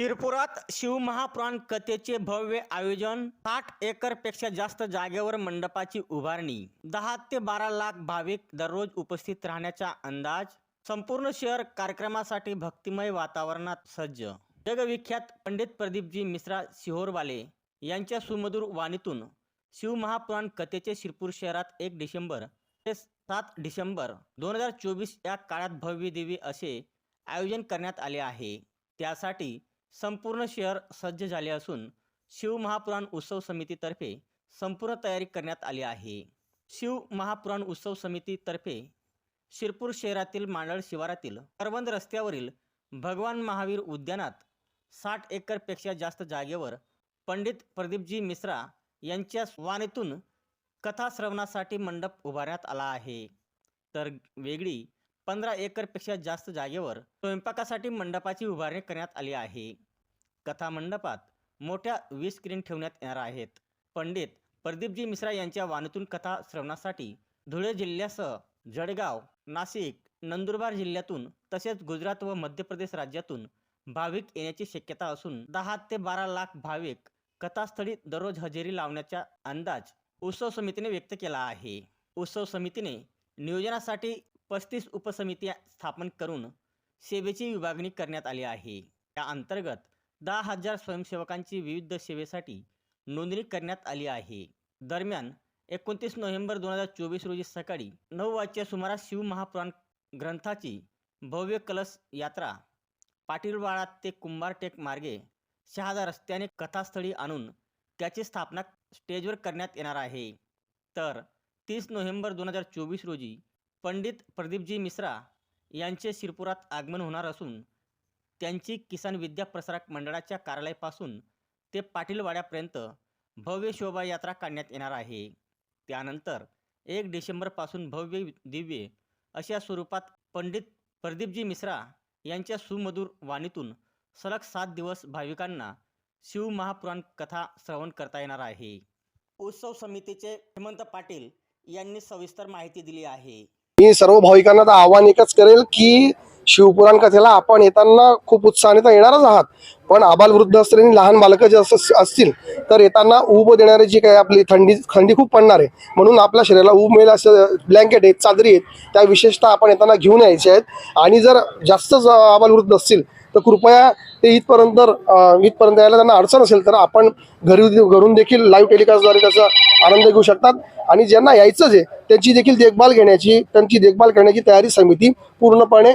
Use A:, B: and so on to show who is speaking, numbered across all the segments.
A: शिरपुरात शिवमहापुराण कथेचे भव्य आयोजन साठ एकरपेक्षा जास्त जागेवर मंडपाची उभारणी दहा ते बारा लाख भाविक दररोज उपस्थित राहण्याचा अंदाज संपूर्ण शहर कार्यक्रमासाठी भक्तिमय वातावरणात सज्ज. जगविख्यात पंडित प्रदीपजी मिश्रा सिहोरवाले यांच्या सुमधुर वाणीतून शिवमहापुराण कथेचे शिरपूर शहरात एक डिसेंबर ते सात डिसेंबर दोन हजार चोवीस या काळात भव्य दिव्य असे आयोजन करण्यात आले आहे. त्यासाठी संपूर्ण शहर सज्ज झाले असून शिव महापुराण उत्सव समितीतर्फे संपूर्ण तयारी करण्यात आली आहे. शिव महापुराण उत्सव समितीतर्फे शिरपूर शहरातील मांडळ शिवारातील करवंद रस्त्यावरील भगवान महावीर उद्यानात साठ एकरपेक्षा जास्त जागेवर पंडित प्रदीपजी मिश्रा यांच्या वाणीतून कथाश्रवणासाठी मंडप उभारण्यात आला आहे. तर वेगळी पंधरा एकरपेक्षा जास्त जागेवर स्वयंपाकासाठी मंडपाची उभारणी करण्यात आली आहे. कथा मंडपात मोठ्या वीज स्क्रीन ठेवण्यात येणार आहेत. पंडित प्रदीपजी मिश्रा यांच्या वाणीतून कथा श्रवणासाठी धुळे जिल्ह्यासह जळगाव नाशिक नंदुरबार जिल्ह्यातून तसेच गुजरात व मध्य प्रदेश राज्यातून भाविक येण्याची शक्यता असून दहा ते बारा लाख भाविक कथास्थळी दररोज हजेरी लावण्याचा अंदाज उत्सव समितीने व्यक्त केला आहे. उत्सव समितीने नियोजनासाठी पस्तीस उपसमित्या स्थापन करून सेवेची विभागणी करण्यात आली आहे. त्या अंतर्गत दहा हजार स्वयंसेवकांची विविध सेवेसाठी नोंदणी करण्यात आली आहे. दरम्यान एकोणतीस नोव्हेंबर दोन हजार चोवीस रोजी सकाळी नऊ वाजच्या सुमारास शिवमहापुराण ग्रंथाची भव्य कलश यात्रा पाटीलवाडा ते कुंभारटेक मार्गे शहादा रस्त्याने कथास्थळी आणून त्याची स्थापना स्टेजवर करण्यात येणार आहे. तर तीस नोव्हेंबर दोन हजार चोवीस रोजी पंडित प्रदीपजी मिश्रा यांचे शिरपुरात आगमन होणार असून त्यांची किसान विद्या प्रसारक मंडळाच्या कार्यालयापासून ते पाटीलवाड्यापर्यंत भव्य शोभायात्रा काढण्यात येणार आहे. त्यानंतर एक डिसेंबरपासून भव्य दिव्य अशा स्वरूपात पंडित प्रदीपजी मिश्रा यांच्या सुमधुर वाणीतून सलग सात दिवस भाविकांना शिव महापुराण कथा श्रवण करता येणार आहे. उत्सव समितीचे हेमंत पाटील यांनी सविस्तर माहिती दिली आहे.
B: मी सर्व भाविकांना तर आव्हान एकच करेल की शिवपुराण कथेला आपण येताना खूप उत्साहाने तर येणारच आहात. पण आबाल वृद्ध असतील आणि लहान बालकं जे असतील तर येताना ऊब देणारी जी काही आपली थंडी थंडी खूप पडणार आहे. म्हणून आपल्या शरीराला ऊब मिळेल असं ब्लँकेट आहेत चादरी आहेत त्या विशेषतः आपण येताना घेऊन यायचे आहेत. आणि जर जास्तच आबाल वृद्ध असतील तर कृपया ते इथपर्यंत इथपर्यंत यायला त्यांना अडचण असेल तर आपण घरी घरून देखील लाईव्ह टेलिकास्टद्वारे त्याचा आनंद घेऊ शकतात. आणि ज्यांना यायचंच आहे त्यांची देखील देखभाल घेण्याची त्यांची देखभाल करण्याची तयारी समिती पूर्णपणे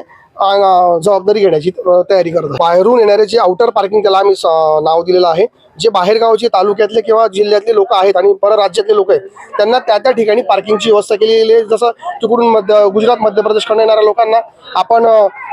B: जबाबदारी घेण्याची तयारी करत बाहेरून येणारे जे आउटर पार्किंग त्याला आम्ही स- नाव दिलेलं आहे जे बाहेरगावचे तालुक्यातले किंवा जिल्ह्यातले लोक आहेत आणि परराज्यातले लोक आहेत त्यांना त्या त्या ठिकाणी पार्किंगची व्यवस्था केलेली आहे. जसं तिकडून मध्य गुजरात मध्य प्रदेशकडून येणाऱ्या लोकांना आपण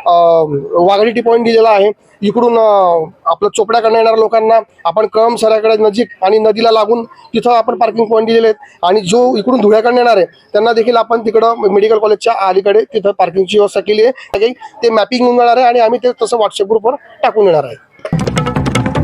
B: वाघडी टी पॉईंट दिलेला आहे. इकडून आपलं चोपड्याकडनं येणाऱ्या लोकांना आपण कळम सऱ्याकडे नजीक आणि नदीला लागून तिथं आपण पार्किंग पॉईंट दिलेले आहेत. आणि जो इकडून धुळ्याकडनं येणार आहे त्यांना देखील आपण तिकडं मेडिकल कॉलेजच्या अलीकडे तिथं पार्किंगची व्यवस्था केली आहे. ते मॅपिंग होऊन जाणार आहे आणि आम्ही ते तसं व्हॉट्सअप ग्रुपवर टाकून येणार आहे.